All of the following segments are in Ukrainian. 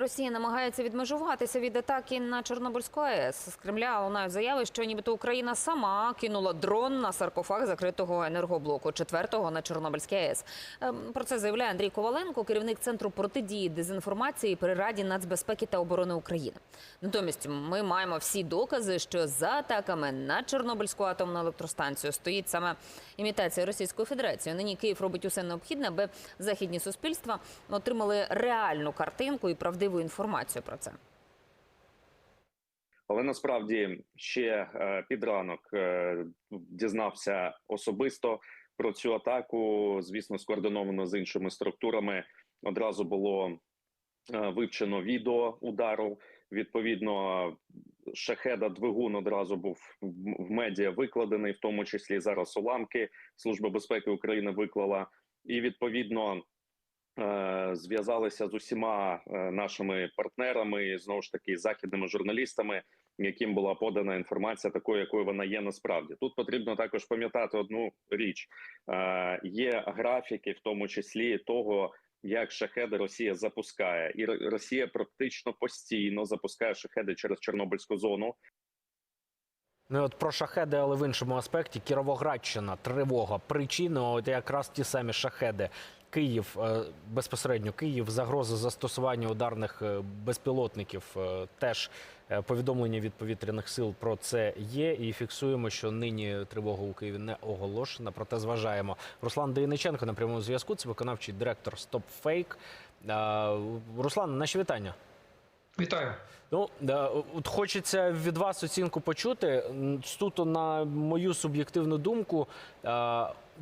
Росія намагається відмежуватися від атаки на Чорнобильську АЕС. З Кремля лунають заяви, що нібито Україна сама кинула дрон на саркофаг закритого енергоблоку четвертого на Чорнобильській АЕС. Ем, Про це заявляє Андрій Коваленко, керівник центру протидії дезінформації при Раді нацбезпеки та оборони України. Натомість ми маємо всі докази, що за атаками на Чорнобильську атомну електростанцію стоїть саме імітація Російської Федерації. Нині Київ робить усе необхідне, аби західні суспільства отримали реальну картинку і правдиву інформацію про це. Але насправді ще е, під ранок е, дізнався особисто про цю атаку. Звісно, скоординовано з іншими структурами. Одразу було е, вивчено відео удару. Відповідно, шахеда двигун одразу був в- медіа викладений, в тому числі зараз уламки Служба безпеки України виклала, і відповідно зв'язалися з усіма е, нашими партнерами, знову ж таки західними журналістами, яким була подана інформація такою, якою вона є насправді. Тут потрібно також пам'ятати одну річ: Е, є графіки, в тому числі того. Як шахеди Росія запускає, і Росія практично постійно запускає шахеди через Чорнобильську зону. Ну от про шахеди, але в іншому аспекті. Кіровоградщина, тривога. Причини от якраз ті самі шахеди. Київ е, безпосередньо Київ, загроза застосування ударних е, безпілотників. е, Теж повідомлення від повітряних сил про це є. І фіксуємо, що нині тривога у Києві не оголошена. Проте зважаємо. Руслан Дейниченко на прямому зв'язку. Це виконавчий директор StopFake. Руслан, наші вітання. Вітаю. Ну от хочеться від вас оцінку почути. Суто на мою суб'єктивну думку,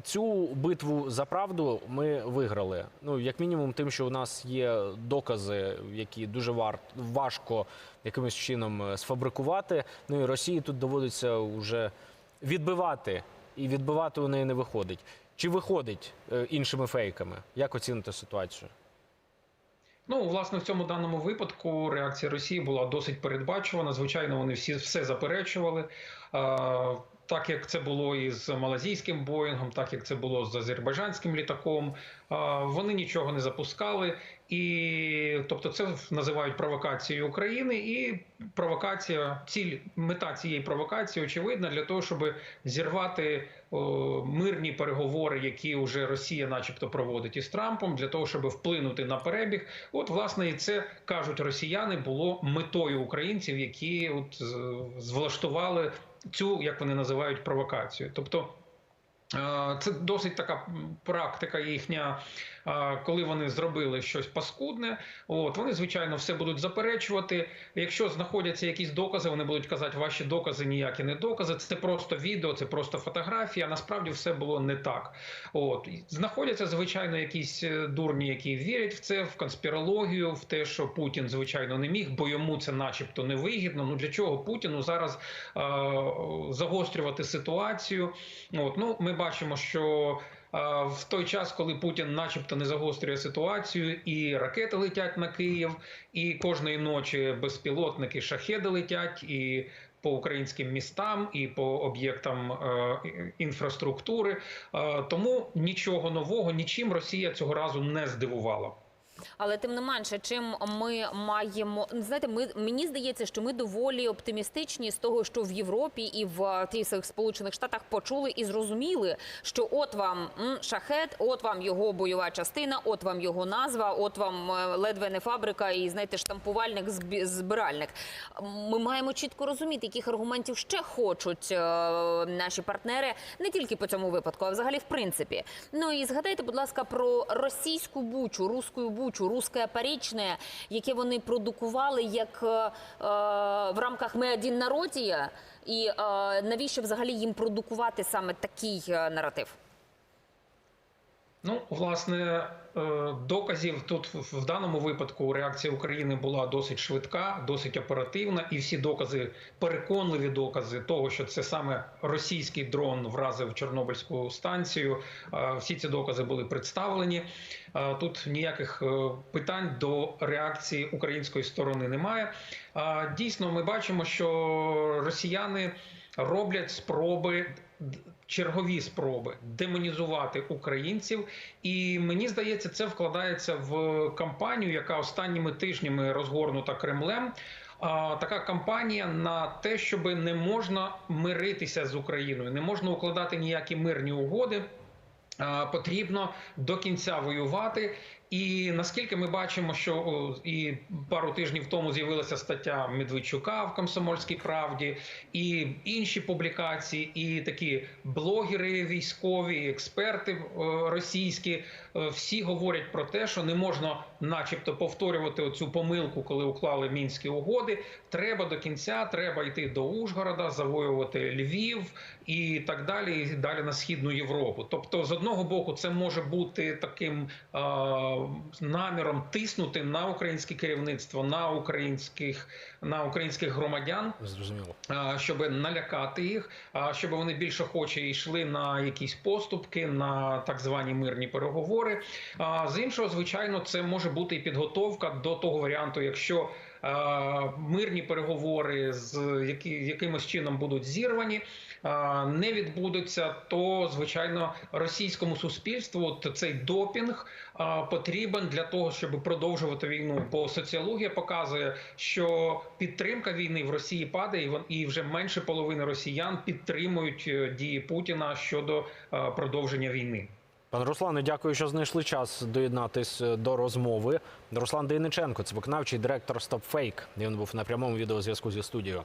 цю битву за правду ми виграли. Ну, як мінімум, тим, що у нас є докази, які дуже вар... важко якимось чином е, сфабрикувати. Ну і Росії тут доводиться вже відбивати, і відбивати у неї не виходить. Чи виходить е, іншими фейками? Як оціните ситуацію? Ну, власне, в цьому даному випадку реакція Росії була досить передбачувана. Звичайно, вони всі все заперечували. Так як це було і з малазійським Боїнгом, так як це було з азербайджанським літаком, вони нічого не запускали, і тобто це називають провокацією України. І провокація, ціль мета цієї провокації очевидна для того, щоб зірвати о, мирні переговори, які вже Росія, начебто, проводить із Трампом, для того, щоб вплинути на перебіг. От, власне, і це кажуть росіяни, було метою українців, які от звлаштували цю, як вони називають, провокацію. Тобто. Е, Це досить така практика їхня, е, коли вони зробили щось паскудне. От вони звичайно все будуть заперечувати. Якщо знаходяться якісь докази, вони будуть казати, ваші докази ніякі не докази. Це просто відео, це просто фотографія. Насправді все було не так. От знаходяться звичайно якісь е, дурні, які вірять в це, в конспірологію, в те, що Путін звичайно не міг, бо йому це, начебто, не вигідно. Ну для чого Путіну зараз е, загострювати ситуацію? От ну ми бачимо, що. В той час, коли Путін, начебто, не загострює ситуацію, і ракети летять на Київ, і кожної ночі безпілотники шахеди летять, і по українським містам, і по об'єктам е, інфраструктури. Е, тому нічого нового, нічим Росія цього разу не здивувала. Але тим не менше, чим ми маємо знаєте, ми мені здається, що ми доволі оптимістичні з того, що в Європі і в тих самих сполучених штатах почули і зрозуміли, що от вам шахет, от вам його бойова частина, от вам його назва, от вам е, ледве не фабрика, і знаєте, штампувальник збиральник. Ми маємо чітко розуміти, яких аргументів ще хочуть е, наші партнери не тільки по цьому випадку, а взагалі в принципі. Ну і згадайте, будь ласка, про російську бучу, руську бучу, русське парічне, яке вони продукували як е, е, в рамках «Ми один народія», і е, навіщо взагалі їм продукувати саме такий е, наратив? Ну, власне, е, доказів тут в даному випадку реакція України була досить швидка, досить оперативна, і всі докази, переконливі докази того, що це саме російський дрон вразив Чорнобильську станцію. е, Всі ці докази були представлені. Е, Тут ніяких питань до реакції української сторони немає. Дійсно, ми бачимо, що росіяни роблять спроби чергові спроби демонізувати українців. І мені здається, це вкладається в кампанію, яка останніми тижнями розгорнута Кремлем. А, така кампанія на те, щоб не можна миритися з Україною, не можна укладати ніякі мирні угоди. Потрібно до кінця воювати. І наскільки ми бачимо, що і пару тижнів тому з'явилася стаття Медведчука в Комсомольській правді, і інші публікації, і такі блогери військові, експерти е, російські, е, всі говорять про те, що не можна, начебто, повторювати оцю помилку, коли уклали мінські угоди. Треба до кінця, треба йти до Ужгорода, завоювати Львів і так далі, і далі на східну Європу. Тобто, з одного боку, це може бути таким е, наміром тиснути на українське керівництво, на українських на українських громадян, Зрозуміло. щоб налякати їх, щоб вони більше хоче йшли на якісь поступки, на так звані мирні переговори. А з іншого, звичайно, це може бути і підготовка до того варіанту, якщо мирні переговори з які, якимось чином будуть зірвані. а, Не відбудуться, то звичайно російському суспільству цей допінг потрібен для того, щоб продовжувати війну. Бо соціологія показує, що підтримка війни в Росії падає, і вже менше половини росіян підтримують е, дії Путіна щодо е, продовження війни. Пане Руслане, дякую, що знайшли час доєднатись е, до розмови. Руслан Дейниченко, це виконавчий директор StopFake. Він був на прямому відеозв'язку зі студією.